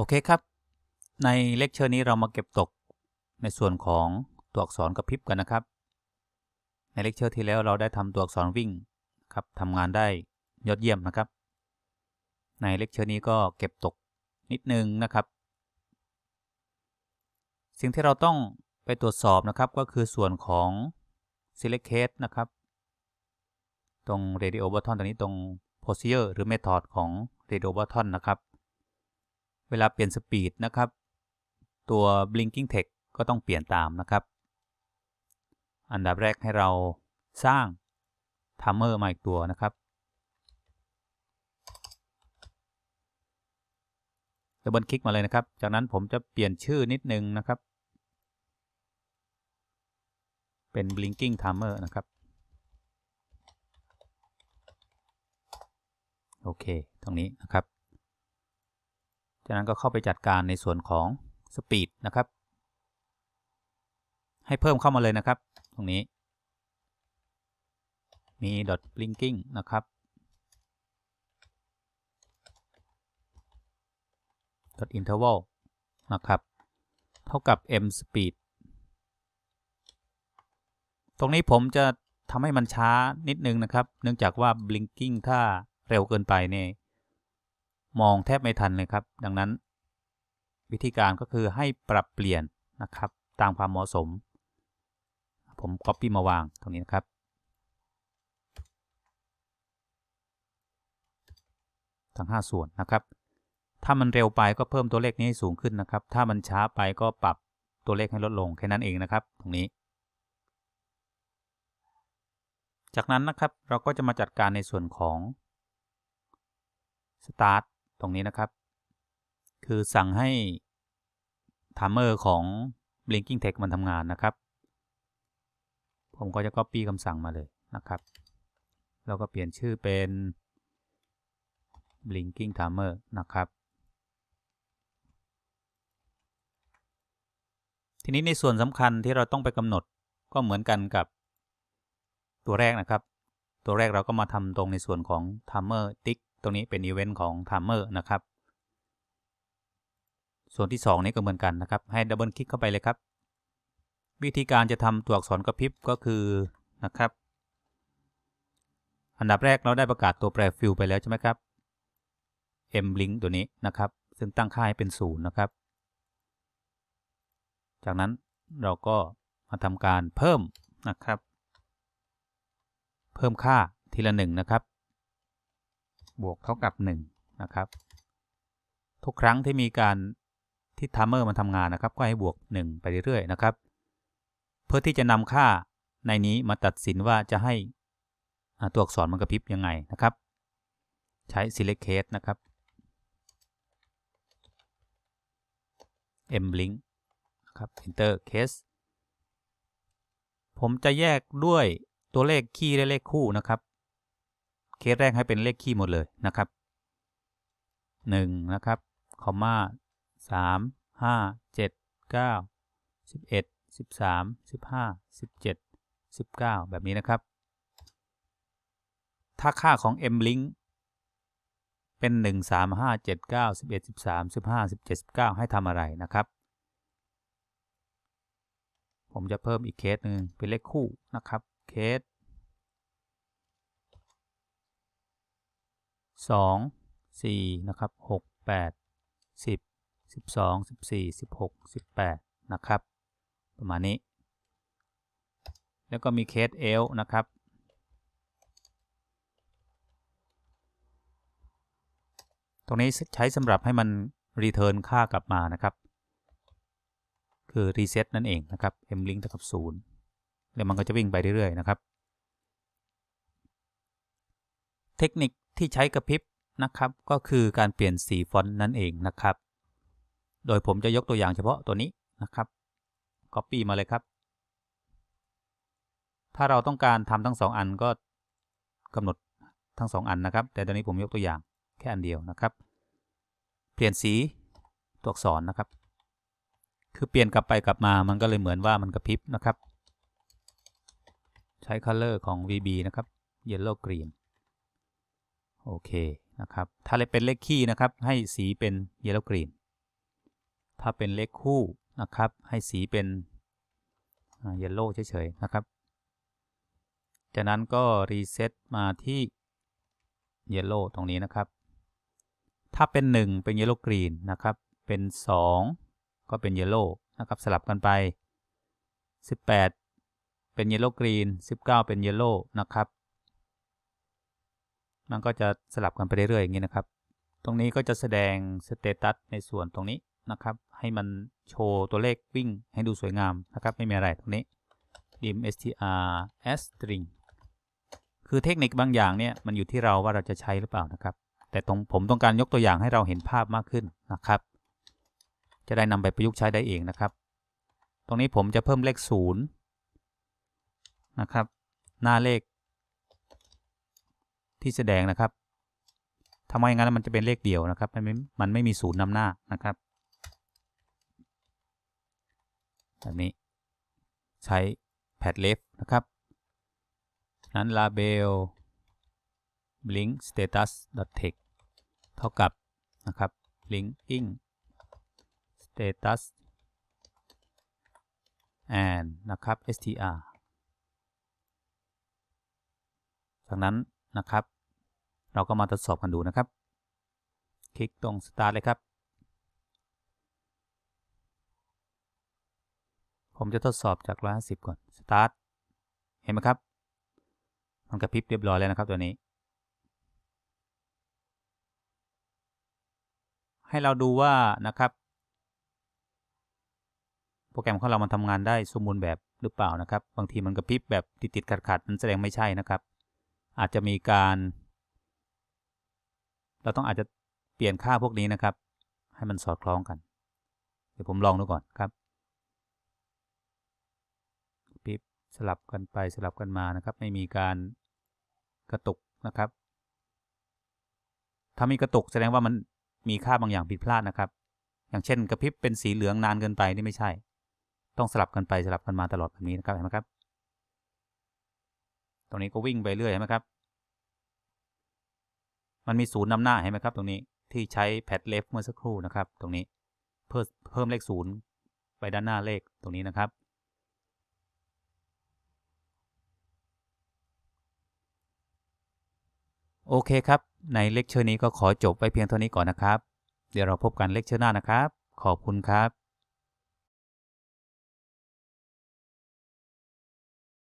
โอเคครับ ในเลคเชอร์นี้เรามาเก็บตกในส่วนของตัวอักษรกระพริบกันนะครับ ในเลคเชอร์ที่แล้วเราได้ทำตัวอักษรวิ่งครับทำงานได้ยอดเยี่ยมนะครับ ในเลคเชอร์นี้ก็เก็บตกนิดนึงนะครับ สิ่งที่เราต้องไปตรวจสอบนะครับก็คือส่วนของ select case นะครับ ตรง radio button ตรงนี้ตรง procedure หรือ method ของ radio button นะครับ เวลาเปลี่ยนสปีดนะครับ ตัว blinking text ก็ต้องเปลี่ยนตามนะครับ อันดับแรกให้เราสร้าง timer มาอีกตัวนะครับดับเบิลคลิกมาเลยนะครับ จากนั้นผมจะเปลี่ยนชื่อนิดนึงนะครับ เป็น blinking timer นะครับ โอเค ตรงนี้นะครับ จากนั้นก็เข้าไปจัดการในส่วนของ speed นะครับ ให้เพิ่มเข้ามาเลยนะครับ ตรงนี้มี dot blinking นะครับ dot interval นะครับ เท่ากับ m speed ตรงนี้ผมจะทำให้มันช้านิดนึงนะครับ เนื่องจากว่า blinking ถ้าเร็วเกินไปเนี่ย มองแทบไม่ทันเลยครับ ดังนั้น วิธีการก็คือให้ปรับเปลี่ยนนะครับ ตามความเหมาะสม ผม Copy มาวางตรงนี้นะครับ ทั้ง 5 ส่วนนะครับ ถ้ามันเร็วไปก็เพิ่มตัวเลขนี้ให้สูงขึ้นนะครับ ถ้ามันช้าไปก็ปรับตัวเลขให้ลดลงแค่นั้นเองนะครับ ตรงนี้ จากนั้นนะครับเราก็จะมาจัดการในส่วนของ start ตรงนี้นะครับ คือสั่งให้ timer ของ blinking text มันทำงานนะครับ ผมก็จะ copy คำสั่งมาเลยนะครับแล้วก็เปลี่ยนชื่อเป็น blinking timer นะครับ ทีนี้ในส่วนสำคัญที่เราต้องไปกำหนดก็เหมือนกันกับตัวแรกนะครับ ตัวแรกเราก็มาทำตรงในส่วนของ timer tick ตรงนี้เป็นอีเวนต์ของ timer นะครับ ส่วนที่ 2 นี้ก็เหมือนกันนะครับ ให้ดับเบิลคลิกเข้าไปเลยครับ วิธีการจะทำตัวอักษรกระพริบก็คือนะครับ อันดับแรกเราได้ประกาศตัวแปรฟิลไปแล้วใช่ไหมครับ m link ตัวนี้นะครับ ซึ่งตั้งค่าให้เป็น0นะครับ จากนั้นเราก็มาทำการเพิ่มนะครับ เพิ่มค่าทีละ1นะครับ บวกเท่ากับ 1 นะครับ ทุกครั้งที่มีการที่ทัมเมอร์มันทำงานนะครับ ก็ให้บวก 1 ไปเรื่อยๆนะครับ เพื่อที่จะนำค่าในนี้มาตัดสินว่าจะให้ตัวอักษรมันกระพริบยังไงนะครับ ใช้ select case นะครับ m link ครับ enter case ผมจะแยกด้วยตัวเลขคี่และเลขคู่นะครับ เคสแรกให้เป็นเลขคี่หมดเลยนะครับ1นะครับคอมมา3 5 7 9 11 13 15 17 19แบบนี้นะครับ ถ้าค่าของ m link เป็น1 3 5 7 9 11 13 15 17 19ให้ทำอะไรนะครับ ผมจะเพิ่มอีกเคสหนึ่งเป็นเลขคู่นะครับ เคส 2 4นะครับ6 8 10 12 14 16 18นะครับ ประมาณนี้ แล้วก็มีเคส L นะครับตรงนี้ใช้สำหรับให้มัน return ค่ากลับมานะครับ คือ reset นั่นเองนะครับ m link เท่ากับ0แล้วมันก็จะวิ่งไปเรื่อยๆนะครับ เทคนิค ที่ใช้กระพริบนะครับ ก็คือการเปลี่ยนสีฟอนต์นั่นเองนะครับ โดยผมจะยกตัวอย่างเฉพาะตัวนี้นะครับ Copy มาเลยครับ ถ้าเราต้องการทำทั้ง 2 อันก็กำหนดทั้ง 2 อันนะครับ แต่ตอนนี้ผมยกตัวอย่างแค่อันเดียวนะครับ เปลี่ยนสีตัวอักษรนะครับ คือเปลี่ยนกลับไปกลับมามันก็เลยเหมือนว่ามันกระพริบนะครับ ใช้ color ของ VB นะครับ yellow green โอเคนะครับ ถ้าเป็นเลขคี่นะครับ ให้สีเป็น yellow green ถ้าเป็นเลขคู่นะครับ ให้สีเป็นเยลโล่เฉยๆนะครับ จากนั้นก็รีเซ็ตมาที่เยลโล่ตรงนี้นะครับ ถ้าเป็น 1 เป็นเยลโล่กรีนนะครับ เป็น 2 ก็เป็นเยลโล่นะครับสลับกันไป 18 เป็นเยลโล่กรีน19 เป็นเยลโล่นะครับ มันก็จะสลับกันไปเรื่อยๆอย่างนี้นะครับ ตรงนี้ก็จะแสดงสเตตัสในส่วนตรงนี้นะครับ ให้มันโชว์ตัวเลขวิ่งให้ดูสวยงามนะครับ ไม่มีอะไรตรงนี้ dim str s string คือเทคนิคบางอย่างเนี่ยมันอยู่ที่เราว่าเราจะใช้หรือเปล่านะครับ แต่ตรงผมต้องการยกตัวอย่างให้เราเห็นภาพมากขึ้นนะครับ จะได้นำไปประยุกต์ใช้ได้เองนะครับ ตรงนี้ผมจะเพิ่มเลข0นะครับ หน้าเลข ที่แสดงนะครับทำไมงั้นมันจะเป็นเลขเดียวนะครับ มันไม่มันไม่มีศูนย์นำหน้านะครับ แบบนี้ใช้ pad left นะครับ นั้น label blink status text เท่ากับนะครับ linking status and นะครับ str จากนั้น นะครับ เราก็มาทดสอบกันดูนะครับ คลิกตรง start เลยครับ ผมจะทดสอบจาก 150 ก่อน start เห็นไหมครับ มันกระพริบเรียบร้อยแล้วนะครับตัวนี้ ให้เราดูว่านะครับโปรแกรมของเรามันทำงานได้สมบูรณ์แบบหรือเปล่านะครับ บางทีมันกระพริบแบบติดๆขัดๆนั้นแสดงไม่ใช่นะครับ อาจจะมีการ เราต้องอาจจะเปลี่ยนค่าพวกนี้นะครับ ให้มันสอดคล้องกัน เดี๋ยวผมลองดูก่อนครับปิ๊บสลับกันไปสลับกันมานะครับ ไม่มีการกระตุกนะครับ ถ้ามีกระตุกแสดงว่ามันมีค่าบางอย่างผิดพลาดนะครับ อย่างเช่น กระพริบเป็นสีเหลืองนานเกินไปนี่ไม่ใช่ ต้องสลับกันไปสลับกันมาตลอดแบบนี้นะครับเห็นไหมครับ ตรงนี้ก็วิ่งไปเรื่อยเห็นไหมครับ มันมีศูนย์นำหน้าเห็นไหมครับ ตรงนี้ที่ใช้แพดเลฟเมื่อสักครู่นะครับ ตรงนี้เพิ่มเพิ่มเลขศูนย์ไปด้านหน้าเลขตรงนี้นะครับ โอเคครับ ในเลคเชอร์นี้ก็ขอจบไว้เพียงเท่านี้ก่อนนะครับ เดี๋ยวเราพบกันเลคเชอร์หน้านะครับ ขอบคุณครับ